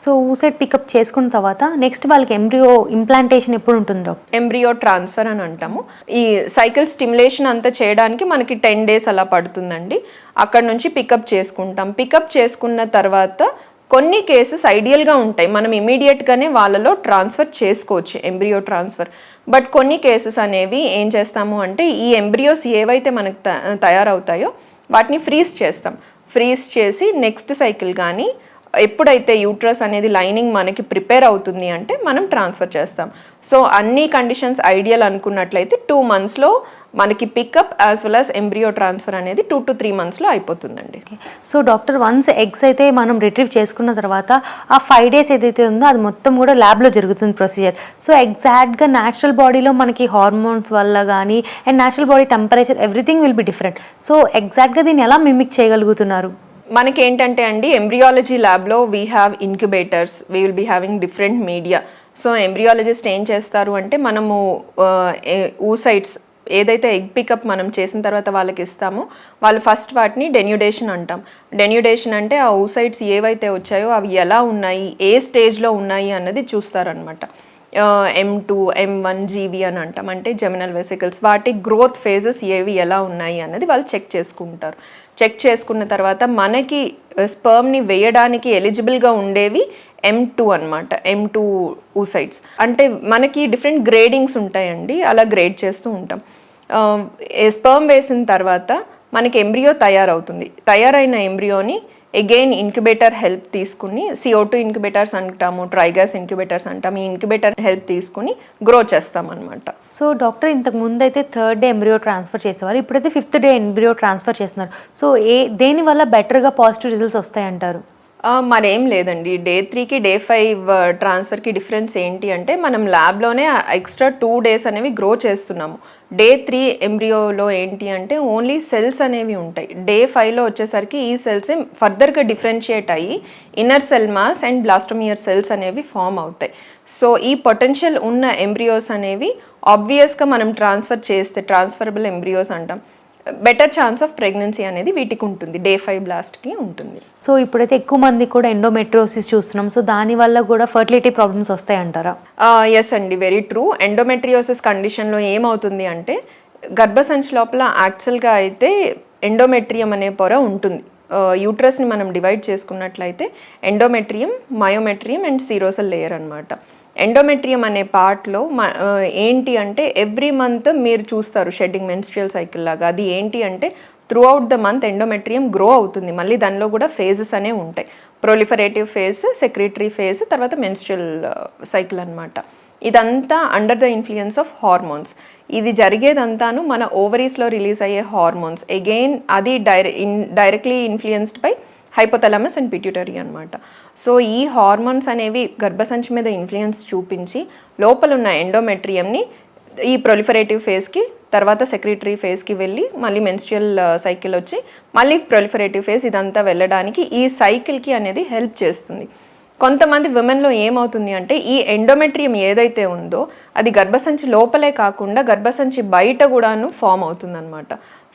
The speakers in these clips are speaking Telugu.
సో ఊసైడ్ పికప్ చేసుకున్న తర్వాత నెక్స్ట్ వాళ్ళకి ఎంబ్రియో ఇంప్లాంటేషన్ ఎప్పుడు ఉంటుందో? ఎంబ్రియో ట్రాన్స్ఫర్ అని అంటాము. ఈ సైకిల్ స్టిమ్యులేషన్ అంతా చేయడానికి మనకి టెన్ డేస్ అలా పడుతుందండి. అక్కడ నుంచి పికప్ చేసుకుంటాం. పికప్ చేసుకున్న తర్వాత కొన్ని కేసెస్ ఐడియల్గా ఉంటాయి. మనం ఇమీడియట్గానే వాళ్ళలో ట్రాన్స్ఫర్ చేసుకోవచ్చు ఎంబ్రియో ట్రాన్స్ఫర్. బట్ కొన్ని కేసెస్ అనేవి ఏం చేస్తాము అంటే ఈ ఎంబ్రియోస్ ఏవైతే మనకు త- తయారవుతాయో వాటిని ఫ్రీజ్ చేస్తాం. ఫ్రీజ్ చేసి నెక్స్ట్ సైకిల్ కానీ ఎప్పుడైతే యూట్రస్ అనేది లైనింగ్ మనకి ప్రిపేర్ అవుతుంది అంటే మనం ట్రాన్స్ఫర్ చేస్తాం. సో అన్ని కండిషన్స్ ఐడియల్ అనుకున్నట్లయితే టూ మంత్స్లో మనకి pickup as well as embryo transfer అనేది టూ టు త్రీ మంత్స్లో అయిపోతుందండి. సో డాక్టర్ వన్స్ ఎగ్స్ అయితే మనం రిట్రీవ్ చేసుకున్న తర్వాత ఆ ఫైవ్ డేస్ ఏదైతే ఉందో అది మొత్తం కూడా ల్యాబ్లో జరుగుతుంది ప్రొసీజర్. సో ఎగ్జాక్ట్గా న్యాచురల్ బాడీలో మనకి హార్మోన్స్ వల్ల కానీ and natural body temperature everything will be different so ఎగ్జాక్ట్గా దీన్ని ఎలా మిమిక్ చేయగలుగుతున్నారు? మనకి ఏంటంటే అండి ఎంబ్రియాలజీ ల్యాబ్లో we have incubators we will be having different media so embryologist ఏం చేస్తారు అంటే మనము ఊసైట్స్ ఏదైతే ఎగ్ పికప్ మనం చేసిన తర్వాత వాళ్ళకి ఇస్తామో వాళ్ళు ఫస్ట్ వాటిని డెన్యుడేషన్ అంటాం. డెన్యుడేషన్ అంటే ఆ ఊసైట్స్ ఏవైతే వచ్చాయో అవి ఎలా ఉన్నాయి ఏ స్టేజ్లో ఉన్నాయి అన్నది చూస్తారనమాట ఎం టూ ఎం వన్ జీవి అని అంటాం. అంటే జెమినల్ వెసికల్స్ వాటి గ్రోత్ ఫేజెస్ ఏవి ఎలా ఉన్నాయి అన్నది వాళ్ళు చెక్ చేసుకుంటారు. చెక్ చేసుకున్న తర్వాత మనకి స్పర్మ్ని వేయడానికి ఎలిజిబుల్గా ఉండేవి ఎం టూ అనమాట ఎం టూ ఊసైడ్స్ అంటే మనకి డిఫరెంట్ గ్రేడింగ్స్ ఉంటాయండి. అలా గ్రేడ్ చేస్తూ ఉంటాం. స్పర్మ్ వేసిన తర్వాత మనకి ఎంబ్రియో తయారవుతుంది. తయారైన ఎంబ్రియోని అగైన్ ఇంక్యుబేటర్ హెల్ప్ తీసుకుని సిఓ టూ ఇంక్యుబేటర్స్ అంటాము ట్రైగాస్ ఇంక్యుబేటర్స్ అంటాము ఈ ఇంక్యుబేటర్ హెల్ప్ తీసుకుని గ్రో చేస్తాం అనమాట సో డాక్టర్ ఇంతకు ముందు అయితే థర్డ్ డే ఎంబ్రియో ట్రాన్స్ఫర్ చేసేవారు ఇప్పుడైతే ఫిఫ్త్ డే ఎంబ్రియో ట్రాన్స్ఫర్ చేస్తున్నారు. సో ఏ దేనివల్ల బెటర్గా పాజిటివ్ రిజల్ట్స్ వస్తాయంటారు? మరేం లేదండి. డే త్రీకి డే ఫైవ్ ట్రాన్స్ఫర్కి డిఫరెన్స్ ఏంటి అంటే మనం ల్యాబ్లోనే ఎక్స్ట్రా టూ డేస్ అనేవి గ్రో చేస్తున్నాము. డే త్రీ ఎంబ్రియోలో ఏంటి అంటే ఓన్లీ సెల్స్ అనేవి ఉంటాయి. డే ఫైవ్లో వచ్చేసరికి ఈ సెల్స్ ఫర్దర్గా డిఫరెన్షియేట్ అయ్యి inner cell mass and blastomere cells అనేవి ఫామ్ అవుతాయి. సో ఈ పొటెన్షియల్ ఉన్న ఎంబ్రియోస్ అనేవి ఆబ్వియస్గా మనం ట్రాన్స్ఫర్ చేస్తే ట్రాన్స్ఫరబుల్ ఎంబ్రియోస్ అంటాం. బెటర్ ఛాన్స్ ఆఫ్ ప్రెగ్నెన్సీ అనేది వీటికి ఉంటుంది. డే ఫైవ్ బ్లాస్ట్కి ఉంటుంది. సో ఇప్పుడైతే ఎక్కువ మంది కూడా ఎండోమెట్రోసిస్ చూస్తున్నాం. సో దానివల్ల కూడా ఫర్టిలిటీ ప్రాబ్లమ్స్ వస్తాయంటారా? ఎస్ అండి. వెరీ ట్రూ ఎండోమెట్రియోసిస్ కండిషన్లో ఏమవుతుంది అంటే గర్భసంచి లోపల యాక్చువల్గా అయితే ఎండోమెట్రియం అనే పొర ఉంటుంది. యూట్రస్ని మనం డివైడ్ చేసుకున్నట్లయితే endometrium myometrium and serosal layer అనమాట ఎండోమెట్రియం అనే పార్ట్లో ఏంటి అంటే ఎవ్రీ మంత్ మీరు చూస్తారు షెడ్డింగ్ మెన్స్ట్రియల్ సైకిల్ లాగా. అది ఏంటి అంటే throughout the month endometrium grow అవుతుంది. మళ్ళీ దానిలో కూడా ఫేజెస్ అనేవి ఉంటాయి. ప్రొలిఫరేటివ్ ఫేజ్ సెక్రెటరీ ఫేజ్ తర్వాత మెన్స్ట్రియల్ సైకిల్ అనమాట ఇదంతా under the influence of hormones ఇది జరిగేదంతాను మన ఓవరీస్లో రిలీజ్ అయ్యే హార్మోన్స్ అగైన్ అది dire in directly influenced by hypothalamus and pituitary అనమాట సో ఈ హార్మోన్స్ అనేవి గర్భసంచి మీద ఇన్ఫ్లుయెన్స్ చూపించి లోపల ఉన్న ఎండోమెట్రియంని ఈ ప్రొలిఫరేటివ్ ఫేజ్కి తర్వాత సెక్రటరీ ఫేజ్కి వెళ్ళి మళ్ళీ మెన్స్ట్రియల్ సైకిల్ uh, వచ్చి మళ్ళీ ప్రొలిఫరేటివ్ ఫేజ్ ఇదంతా వెళ్ళడానికి ఈ సైకిల్కి అనేది హెల్ప్ చేస్తుంది. కొంతమంది విమెన్లో ఏమవుతుంది అంటే ఈ ఎండోమెట్రియం ఏదైతే ఉందో అది గర్భసంచి లోపలే కాకుండా గర్భసంచి బయట కూడాను ఫామ్ అవుతుందన్నమాట.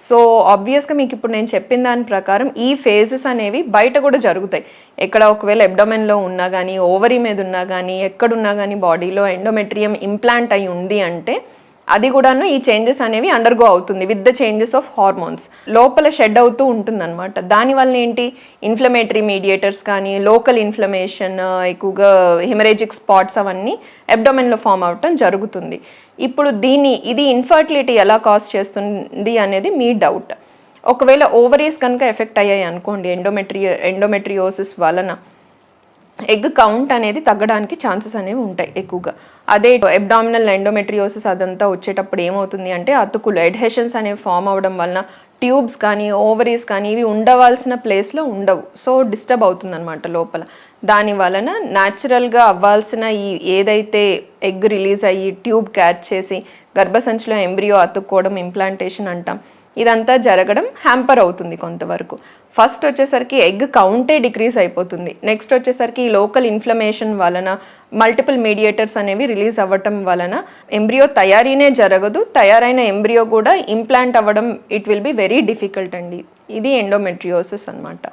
సో ఆబ్వియస్గా మీకు ఇప్పుడు నేను చెప్పిన దాని ప్రకారం ఈ ఫేజెస్ అనేవి బయట కూడా జరుగుతాయి. ఎక్కడ ఒకవేళ ఎబ్డోమెన్లో ఉన్నా కానీ ఓవరీ మీద ఉన్నా కానీ ఎక్కడున్నా కానీ బాడీలో ఎండోమెట్రియం ఇంప్లాంట్ అయి ఉంది అంటే అది కూడాను ఈ చేంజెస్ అనేవి అండర్గో అవుతుంది with the changes of hormones లోపల షెడ్ అవుతూ ఉంటుంది అనమాట దానివల్ల ఏంటి? ఇన్ఫ్లమేటరీ మీడియేటర్స్ కానీ లోకల్ ఇన్ఫ్లమేషన్ ఎక్కువగా హిమరేజిక్ స్పాట్స్ అవన్నీ ఎబ్డోమెన్లో ఫామ్ అవటం జరుగుతుంది. ఇప్పుడు దీన్ని ఇది ఇన్ఫర్టిలిటీ ఎలా కాజ్ చేస్తుంది అనేది మీ డౌట్ ఒకవేళ ఓవరీస్ కనుక ఎఫెక్ట్ అయ్యాయి అనుకోండి ఎండోమెట్రి ఎండోమెట్రియోసిస్ వలన ఎగ్ కౌంట్ అనేది తగ్గడానికి ఛాన్సెస్ అనేవి ఉంటాయి ఎక్కువగా. అదే ఎబ్డామినల్ ఎండోమెట్రియోసిస్ అదంతా వచ్చేటప్పుడు ఏమవుతుంది అంటే అతుకులు ఎడ్హెషన్స్ అనేవి ఫామ్ అవ్వడం వలన ట్యూబ్స్ కానీ ఓవరీస్ కానీ ఇవి ఉండవలసిన ప్లేస్లో ఉండవు. సో డిస్టర్బ్ అవుతుందన్నమాట లోపల. దాని వలన న్యాచురల్గా అవ్వాల్సిన ఈ ఏదైతే ఎగ్ రిలీజ్ అయ్యి ట్యూబ్ క్యాచ్ చేసి గర్భసంచిలో ఎంబ్రియో అతుక్కోవడం ఇంప్లాంటేషన్ అంటాం. ఇదంతా జరగడం హ్యాంపర్ అవుతుంది కొంతవరకు. ఫస్ట్ వచ్చేసరికి ఎగ్ కౌంటే డిక్రీజ్ అయిపోతుంది. నెక్స్ట్ వచ్చేసరికి ఈ లోకల్ ఇన్ఫ్లమేషన్ వలన మల్టిపుల్ మీడియేటర్స్ అనేవి రిలీజ్ అవ్వటం వలన ఎంబ్రియో తయారీనే జరగదు. తయారైన ఎంబ్రియో కూడా ఇంప్లాంట్ అవ్వడం it will be very difficult అండి. ఇది ఎండోమెట్రియోసిస్ అన్నమాట.